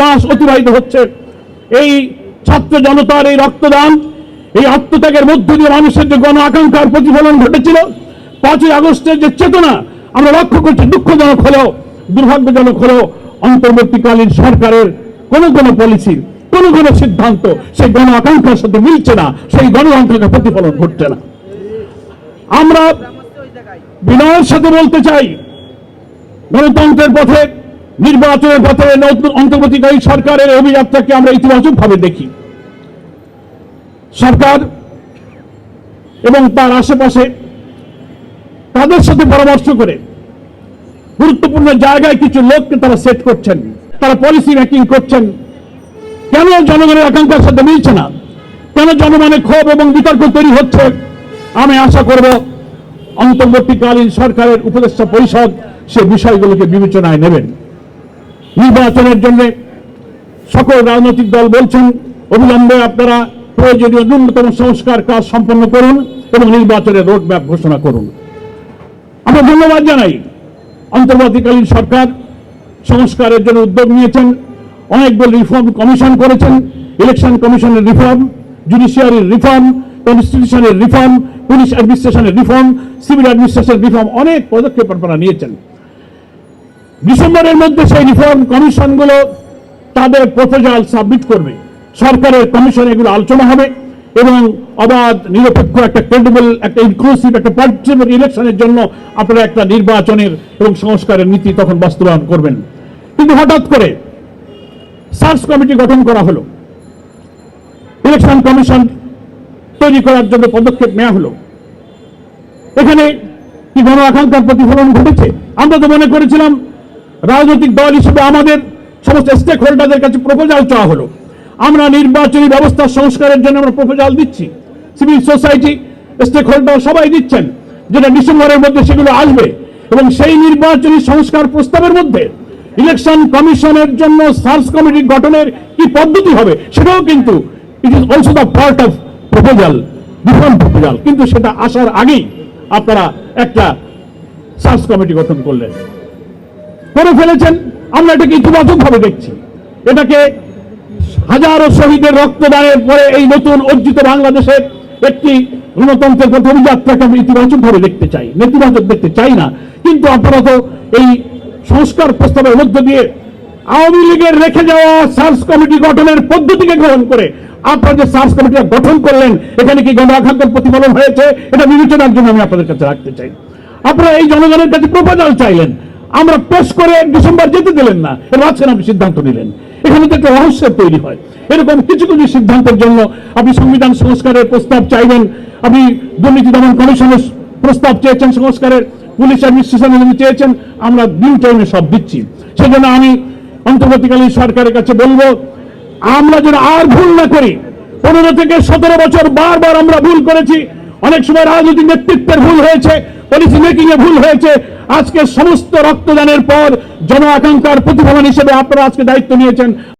মাস অতিবাহিত হচ্ছে। এই ছাত্র জনতার এই রক্তদান, এই আত্মত্যাগের মধ্য দিয়ে মানুষের যে গণ আকাঙ্ক্ষার প্রতিফলন ঘটেছিল, পাঁচই আগস্টের যে চেতনা, আমরা লক্ষ্য করছি দুঃখজনক হলেও, দুর্ভাগ্যজনক হলেও অন্তর্বর্তীকালীন সরকারের কোনো কোনো পলিসি কোনো কোনো সিদ্ধান্ত সেই গণ আকাঙ্ক্ষার সাথে মিলছে না, সেই গণ আকাঙ্ক্ষার প্রতিফলন ঘটছে না। আমরা বিনয়ের সাথে বলতে চাই, গণতন্ত্রের পথে নির্বাচনের নতুন অন্তর্বর্তীকালীন সরকারের অভিযাত্রাকে আমরা ইতিবাচক ভাবে দেখি। সরকার এবং তার আশেপাশে তাদের সাথে পরামর্শ করে গুরুত্বপূর্ণ জায়গায় কিছু লোককে তারা সেট করছেন, তারা পলিসি মেকিং করছেন। কেন জনগণের আকাঙ্ক্ষার সাথে মিলছে না? কেন জনগণের ক্ষোভ এবং বিতর্ক তৈরি হচ্ছে? আমি আশা করব অন্তর্বর্তীকালীন সরকারের উপদেষ্টা পরিষদ সে বিষয়গুলোকে বিবেচনায় নেবেন। নির্বাচনের জন্য সকল রাজনৈতিক দল বলছেন, অবিলম্বে আপনারা প্রয়োজনীয় ন্যূনতম সংস্কার কাজ সম্পন্ন করুন এবং নির্বাচনের রোড ম্যাপ ঘোষণা করুন। আমরা ধন্যবাদ জানাই অন্তর্বর্তীকালীন সরকার সংস্কারের জন্য উদ্যোগ নিয়েছেন অনেকগুলো রিফর্ম কমিশন করেছেন, ইলেকশন কমিশনের রিফর্ম, জুডিশিয়ারির রিফর্ম, কনস্টিটিউশনের রিফর্ম, পুলিশ অ্যাডমিনিস্ট্রেশনের রিফর্ম, সিভিল অ্যাডমিনিস্ট্রেশন রিফর্ম, অনেক পদক্ষেপ আপনারা নিয়েছেন। ডিসেম্বরের মধ্যে সেই রিফর্ম কমিশনগুলো তাদের প্রপোজাল সাবমিট করবে। সরকারের কমিশনে এগুলো আলোচনা হবে এবং অবাধ, নিরপেক্ষ একটা ক্রেডিবল একটা ইনক্লুসিভ একটা পার্টিসিপেট ইলেকশনের জন্য আপনারা একটা নির্বাচনের এবং সংস্কারের নীতি তখন বাস্তবায়ন করবেন। কিন্তু হঠাৎ করে সার্চ কমিটি গঠন করা হলো। ইলেকশন কমিশন তৈরি করার জন্য পদক্ষেপ নেওয়া হলো। এখানে কি গণ আকাঙ্ক্ষার প্রতিফলন ঘটেছে? আমরা তো মনে করেছিলাম রাজনৈতিক দল হিসেবে আমাদের সমস্ত স্টেক হোল্ডারদের কাছে প্রপোজাল চাওয়া হলো। আমরা নির্বাচনী ব্যবস্থা সংস্কারের জন্য আমরা প্রপোজাল দিচ্ছি। সিভিল সোসাইটি স্টেক হোল্ডার সবাই দিচ্ছেন, যেটা ডিসেম্বরের মধ্যে সেগুলো আসবে এবং সেই নির্বাচনী সংস্কার প্রস্তাবের মধ্যে ইলেকশন কমিশনের জন্য সার্চ কমিটি গঠনের কি পদ্ধতি হবে সেটাও কিন্তু it is also the part of proposal reform proposal কিন্তু সেটা আসার আগেই আপনারা একটা সার্চ কমিটি গঠন করলেন। করে ফেলেছেন। আমরা এটাকে ইতিবাচক ভাবে দেখছি। এটাকে হাজারো শহীদের রক্তদানের পরে এই নতুন অর্জিত বাংলাদেশের একটি গণতন্ত্রের পথ অভিযাত্রাকে আমি ইতিবাচক ভাবে দেখতে চাই। নেতিবাচক দেখতে চাই না। কিন্তু আপনারা তো এই সংস্কার প্রস্তাবের মধ্য দিয়ে আওয়ামী লীগের রেখে যাওয়া সার্চ কমিটি গঠনের পদ্ধতিকে গ্রহণ করে আপনারা যে সার্চ কমিটিটা গঠন করলেন, এখানে কি গণ আকাঙ্ক্ষার প্রতিফলন হয়েছে, এটা বিবেচনার জন্য আমি আপনাদের কাছে রাখতে চাই। আপনারা এই জনগণের কাছে প্রপোজাল চাইলেন। আমরা পেশ করে ডিসেম্বর যেতে দিলেন না, এর মাঝখানে আপনি সিদ্ধান্ত নিলেন। এখানে তো একটা রহস্যের তৈরি হয়, এরকম কিছু কিছু সিদ্ধান্তের জন্য আপনি সংবিধান সংস্কারের প্রস্তাব চাইবেন, আপনি দুর্নীতি দমন কমিশনের প্রস্তাব চেয়েছেন সংস্কারের, পুলিশ অ্যাডমিনিস্ট্রেশনের জন্য চেয়েছেন, আমরা ডিউ টাইমে সব দিচ্ছি। সেজন্য আমি অন্তর্বর্তীকালীন সরকারের কাছে বলব, আমরা যেন আর ভুল না করি, পনেরো থেকে সতেরো বছর বারবার আমরা ভুল করেছি, অনেক সময় রাজনৈতিক নেতৃত্বের ভুল হয়েছে পলিসি মেকিং এ ভুল হয়েছে। আজকে সমস্ত রক্তদানের পর জন আকাঙ্ক্ষার প্রতিফলন হিসেবে আপনারা আজকে দায়িত্ব নিয়েছেন।